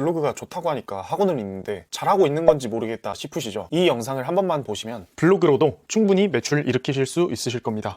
블로그가 좋다고 하니까 하고는 있는데 잘하고 있는 건지 모르겠다 싶으시죠? 이 영상을 한 번만 보시면 블로그로도 충분히 매출 일으키실 수 있으실 겁니다.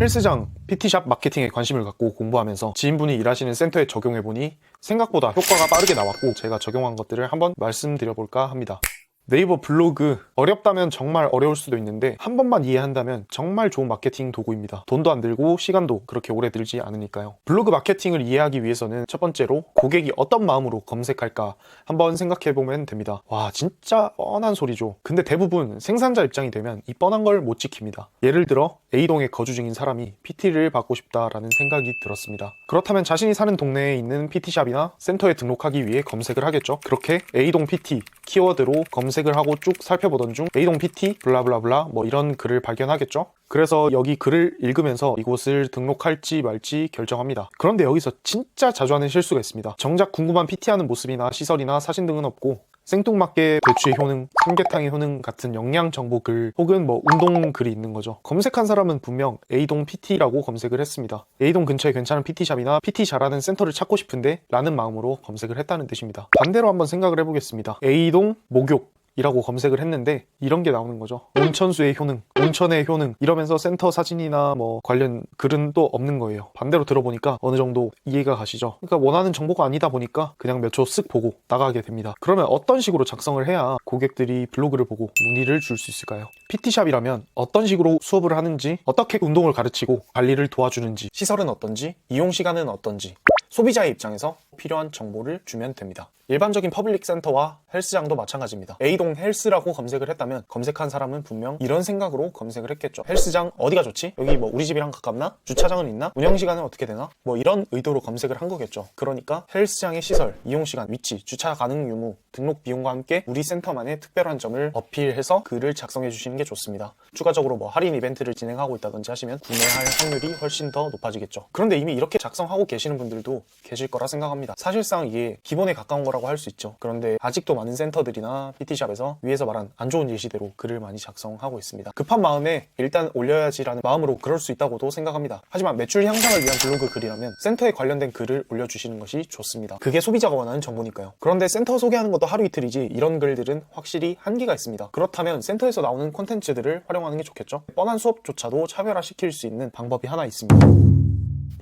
헬스장, PT샵 마케팅에 관심을 갖고 공부하면서 지인분이 일하시는 센터에 적용해보니 생각보다 효과가 빠르게 나왔고 제가 적용한 것들을 한번 말씀드려볼까 합니다. 네이버 블로그 어렵다면 정말 어려울 수도 있는데 한 번만 이해한다면 정말 좋은 마케팅 도구입니다. 돈도 안 들고 시간도 그렇게 오래 들지 않으니까요. 블로그 마케팅을 이해하기 위해서는 첫 번째로 고객이 어떤 마음으로 검색할까 한번 생각해 보면 됩니다. 와 진짜 뻔한 소리죠. 근데 대부분 생산자 입장이 되면 이 뻔한 걸 못 지킵니다. 예를 들어 A동에 거주 중인 사람이 PT를 받고 싶다라는 생각이 들었습니다. 그렇다면 자신이 사는 동네에 있는 PT샵이나 센터에 등록하기 위해 검색을 하겠죠. 그렇게 A동 PT 키워드로 검색 을 하고 쭉 살펴보던 중 A동 PT 블라블라블라 뭐 이런 글을 발견하겠죠. 그래서 여기 글을 읽으면서 이곳을 등록할지 말지 결정합니다. 그런데 여기서 진짜 자주 하는 실수가 있습니다. 정작 궁금한 PT하는 모습이나 시설이나 사진 등은 없고 생뚱맞게 배추의 효능, 삼계탕의 효능 같은 영양 정보 글 혹은 뭐 운동 글이 있는 거죠. 검색한 사람은 분명 A동 PT라고 검색을 했습니다. A동 근처에 괜찮은 PT샵이나 PT 잘하는 센터를 찾고 싶은데 라는 마음으로 검색을 했다는 뜻입니다. 반대로 한번 생각을 해보겠습니다. A동 목욕 이라고 검색을 했는데 이런 게 나오는 거죠. 온천수의 효능, 온천의 효능 이러면서 센터 사진이나 뭐 관련 글은 또 없는 거예요. 반대로 들어보니까 어느 정도 이해가 가시죠. 그러니까 원하는 정보가 아니다 보니까 그냥 몇 초 쓱 보고 나가게 됩니다. 그러면 어떤 식으로 작성을 해야 고객들이 블로그를 보고 문의를 줄 수 있을까요? PT샵이라면 어떤 식으로 수업을 하는지, 어떻게 운동을 가르치고 관리를 도와주는지, 시설은 어떤지, 이용 시간은 어떤지 소비자의 입장에서 필요한 정보를 주면 됩니다. 일반적인 퍼블릭 센터와 헬스장도 마찬가지입니다. A동 헬스라고 검색을 했다면 검색한 사람은 분명 이런 생각으로 검색을 했겠죠. 헬스장 어디가 좋지? 여기 뭐 우리 집이랑 가깝나? 주차장은 있나? 운영 시간은 어떻게 되나? 뭐 이런 의도로 검색을 한 거겠죠. 그러니까 헬스장의 시설, 이용 시간, 위치, 주차 가능 유무, 등록 비용과 함께 우리 센터만의 특별한 점을 어필해서 글을 작성해 주시는 게 좋습니다. 추가적으로 뭐 할인 이벤트를 진행하고 있다든지 하시면 구매할 확률이 훨씬 더 높아지겠죠. 그런데 이미 이렇게 작성하고 계시는 분들도 계실 거라 생각합니다. 사실상 이게 기본에 가까운 거라고 할 수 있죠. 그런데 아직도 많은 센터들이나 PT샵에서 위에서 말한 안 좋은 예시대로 글을 많이 작성하고 있습니다. 급한 마음에 일단 올려야지라는 마음으로 그럴 수 있다고도 생각합니다. 하지만 매출 향상을 위한 블로그 글이라면 센터에 관련된 글을 올려주시는 것이 좋습니다. 그게 소비자가 원하는 정보니까요. 그런데 센터 소개하는 것도 하루 이틀이지 이런 글들은 확실히 한계가 있습니다. 그렇다면 센터에서 나오는 콘텐츠들을 활용하는 게 좋겠죠. 뻔한 수업조차도 차별화시킬 수 있는 방법이 하나 있습니다.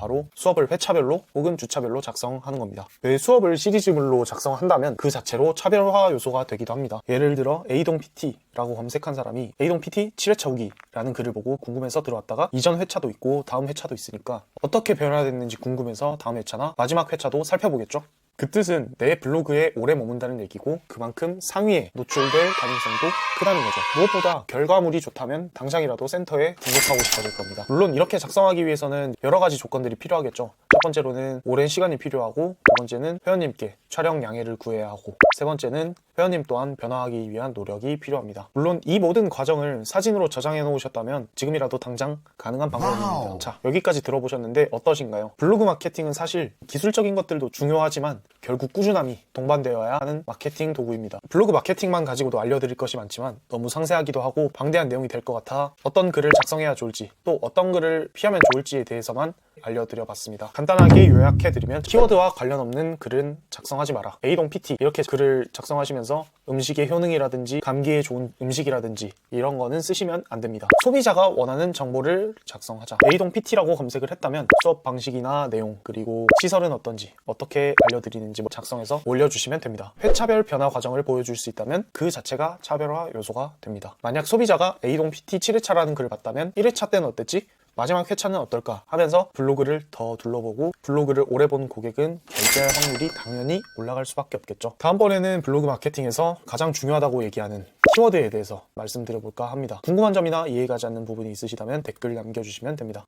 바로 수업을 회차별로 혹은 주차별로 작성하는 겁니다. 왜 수업을 시리즈물로 작성한다면 그 자체로 차별화 요소가 되기도 합니다. 예를 들어 A동 PT라고 검색한 사람이 A동 PT 7회차 후기라는 글을 보고 궁금해서 들어왔다가 이전 회차도 있고 다음 회차도 있으니까 어떻게 변화됐는지 궁금해서 다음 회차나 마지막 회차도 살펴보겠죠. 그 뜻은 내 블로그에 오래 머문다는 얘기고 그만큼 상위에 노출될 가능성도 크다는 거죠. 무엇보다 결과물이 좋다면 당장이라도 센터에 등록하고 싶어질 겁니다. 물론 이렇게 작성하기 위해서는 여러 가지 조건들이 필요하겠죠. 첫 번째로는 오랜 시간이 필요하고 두 번째는 회원님께 촬영 양해를 구해야 하고 세 번째는 회원님 또한 변화하기 위한 노력이 필요합니다. 물론 이 모든 과정을 사진으로 저장해 놓으셨다면 지금이라도 당장 가능한 방법입니다. 자, 여기까지 들어보셨는데 어떠신가요? 블로그 마케팅은 사실 기술적인 것들도 중요하지만 결국 꾸준함이 동반되어야 하는 마케팅 도구입니다. 블로그 마케팅만 가지고도 알려드릴 것이 많지만 너무 상세하기도 하고 방대한 내용이 될 것 같아 어떤 글을 작성해야 좋을지 또 어떤 글을 피하면 좋을지에 대해서만 알려드려 봤습니다. 간단하게 요약해드리면 키워드와 관련 없는 글은 작성하지 마라. A동 PT 이렇게 글을 작성하시면서 음식의 효능이라든지 감기에 좋은 음식이라든지 이런 거는 쓰시면 안 됩니다. 소비자가 원하는 정보를 작성하자. A동 PT라고 검색을 했다면 수업 방식이나 내용 그리고 시설은 어떤지 어떻게 알려드리는 지 뭐 작성해서 올려주시면 됩니다. 회차별 변화 과정을 보여줄 수 있다면 그 자체가 차별화 요소가 됩니다. 만약 소비자가 A동 PT 7회차라는 글을 봤다면 1회차 때는 어땠지? 마지막 회차는 어떨까 하면서 블로그를 더 둘러보고 블로그를 오래 본 고객은 결제할 확률이 당연히 올라갈 수밖에 없겠죠. 다음번에는 블로그 마케팅에서 가장 중요하다고 얘기하는 키워드에 대해서 말씀드려볼까 합니다. 궁금한 점이나 이해가지 않는 부분이 있으시다면 댓글 남겨주시면 됩니다.